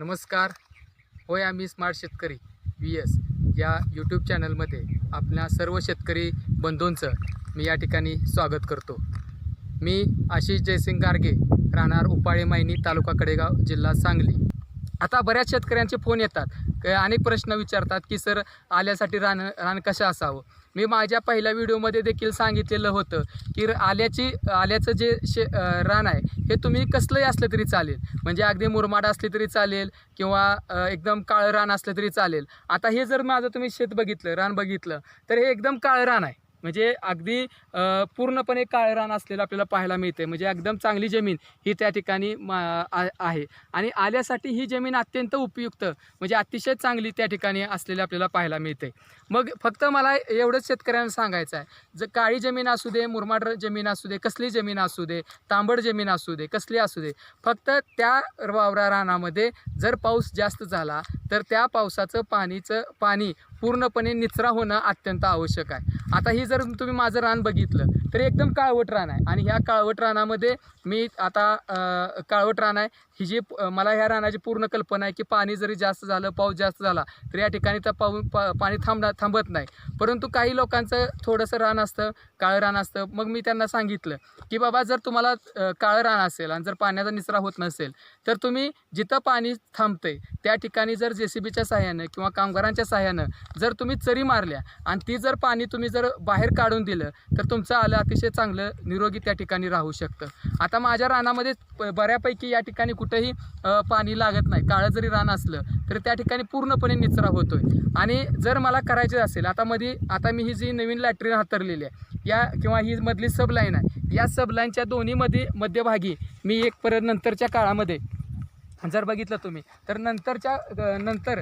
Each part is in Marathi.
नमस्कार. होय आम्ही स्मार्ट शेतकरी व्ही एस या यूट्यूब चॅनलमध्ये आपल्या सर्व शेतकरी बंधूंचं मी या ठिकाणी स्वागत करतो. मी आशिष जयसिंग गार्गे राहणार उपाळे मायनी तालुका कडेगाव जिल्हा सांगली. आता बऱ्याच शेतकऱ्यांचे फोन येतात. अनेक प्रश्न विचारतात की सर आल्यासाठी रान रान कसं असावं? मी माझ्या पहिल्या व्हिडिओमध्ये देखील सांगितलेलं होतं की र- आल्याची आल्याचं जे शे रान आहे हे तुम्ही कसलंही असलं तरी चालेल. म्हणजे अगदी मुरमाड असले तरी चालेल किंवा एकदम काळं रान असलं तरी चालेल. आता हे जर माझं तुम्ही शेत बघितलं रान बघितलं तर हे एकदम काळं रान आहे. म्हणजे अगदी पूर्णपणे काळं रान असलेलं आपल्याला पाहायला मिळते म्हणजे एकदम चांगली जमीन ही त्या ठिकाणी मा- आ- आहे. आणि आल्यासाठी ही जमीन अत्यंत उपयुक्त म्हणजे अतिशय चांगली त्या ठिकाणी असलेली आपल्याला पाहायला मिळते मग फक्त मला एवढंच शेतकऱ्यांना सांगायचं आहे. जर काळी जमीन असू दे मुरमाड जमीन असू दे कसली जमीन असू दे तांबड जमीन असू दे कसली असू दे फक्त त्या वावरा रानामध्ये जर पाऊस जास्त झाला तर त्या पावसाचं पाणीचं पाणी पूर्णपणे निचरा होणं अत्यंत आवश्यक आहे. आता ही जर तुम्ही माझं रान बघितलं तर एकदम काळवट रान आहे. आणि ह्या काळवट रानामध्ये मी आता काळवट रान आहे. ही जी मला ह्या रानाची पूर्ण कल्पना आहे की पाणी जरी जास्त झालं पाऊस जास्त झाला तर या ठिकाणी तर पाऊ पा पाणी थांबणार थांबत नाही. परंतु काही लोकांचं थोडंसं रान असतं काळं रान असतं. मग मी त्यांना सांगितलं की बाबा जर तुम्हाला काळं रान असेल आणि जर पाण्याचा निचरा होत नसेल तर तुम्ही जिथं पाणी थांबतंय त्या ठिकाणी जर जे सी बीच्या सहाय्यानं किंवा कामगारांच्या सहाय्यानं जर तुम्ही चरी मारल्या आणि ती जर पाणी तुम्ही जर बाहेर काढून दिलं तर तुमचं आलं अतिशय चांगलं निरोगी त्या ठिकाणी राहू शकतं. आता माझ्या रानामध्ये बऱ्यापैकी या ठिकाणी कुठंही पाणी लागत नाही. काळं जरी रान असलं तर त्या ठिकाणी पूर्णपणे निचरा होतोय. आणि जर मला करायचे असेल आता मध्ये आता मी ही जी नवीन लॅटरीन हातरलेली आहे या किंवा ही मधली सबलाईन आहे या सबलाईनच्या दोन्हीमध्ये मध्यभागी मी एक परत नंतरच्या काळामध्ये जर बघितलं तुम्ही तर नंतरच्या नंतर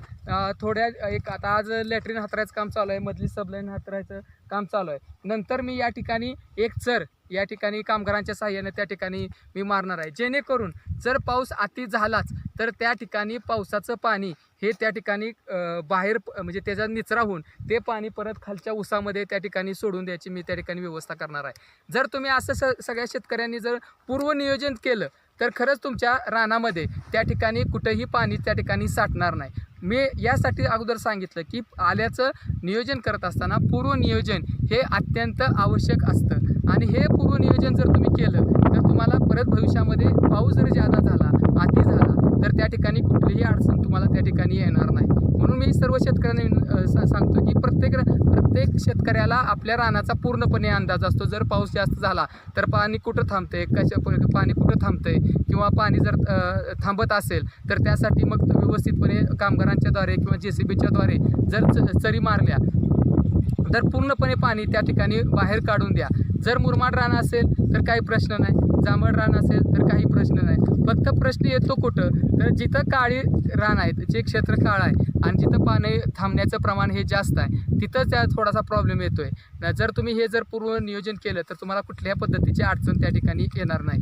थोड्या एक आता आज लॅट्रिन हातरायचं काम चालू आहे मधली सबलाईन हातरायचं काम चालू आहे. नंतर मी या ठिकाणी एक चर या ठिकाणी कामगारांच्या सहाय्याने त्या ठिकाणी मी मारणार आहे. जेणेकरून जर पाऊस अति झालाच तर त्या ठिकाणी पावसाचं पाणी हे त्या ठिकाणी बाहेर प- म्हणजे त्याचा निचरा होऊन ते पाणी परत खालच्या उसामध्ये त्या ठिकाणी सोडून द्यायची मी त्या ठिकाणी व्यवस्था करणार आहे. जर तुम्ही असं स सगळ्या शेतकऱ्यांनी जर पूर्वनियोजन केलं तर खरंच तुमच्या रानामध्ये त्या ठिकाणी कुठंही पाणी त्या ठिकाणी साठणार नाही. मी यासाठी अगोदर सांगितलं की आल्याचं नियोजन करत असताना पूर्वनियोजन हे अत्यंत आवश्यक असतं. आणि हे पूर्वनियोजन जर तुम्ही केलं तर तुम्हाला परत भविष्यामध्ये पाऊस जर जादा झाला अति झाला तर त्या ठिकाणी कुठलीही अडचण तुम्हाला त्या ठिकाणी येणार नाही. म्हणून मी सर्व शेतकऱ्यांना सांगतो की प्रत्येक प्रत्येक शेतकऱ्याला आपल्या रानाचा पूर्णपणे अंदाज असतो. जर पाऊस जास्त झाला तर पाणी कुठं थांबते कशा पाणी कुठं थांबते किंवा पाणी जर थांबत असेल तर त्यासाठी मग व्यवस्थितपणे कामगारांच्याद्वारे किंवा जे सी बीच्याद्वारे जर च- चरी मारल्या तर पूर्णपणे पाणी त्या ठिकाणी बाहेर काढून द्या. जर मुरमाड रान असेल तर काही प्रश्न नाही. जांभळ रान असेल तर काही प्रश्न नाही. फक्त प्रश्न येतो कुठं? तर जिथं काळी रान आहेत जे क्षेत्र काळं आहे आणि जिथं पाणी थांबण्याचं प्रमाण हे जास्त आहे तिथं त्या थोडासा प्रॉब्लेम येतोय. जर तुम्ही हे जर पूर्व नियोजन केलं तर तुम्हाला कुठल्याही पद्धतीची अडचण त्या ठिकाणी येणार नाही.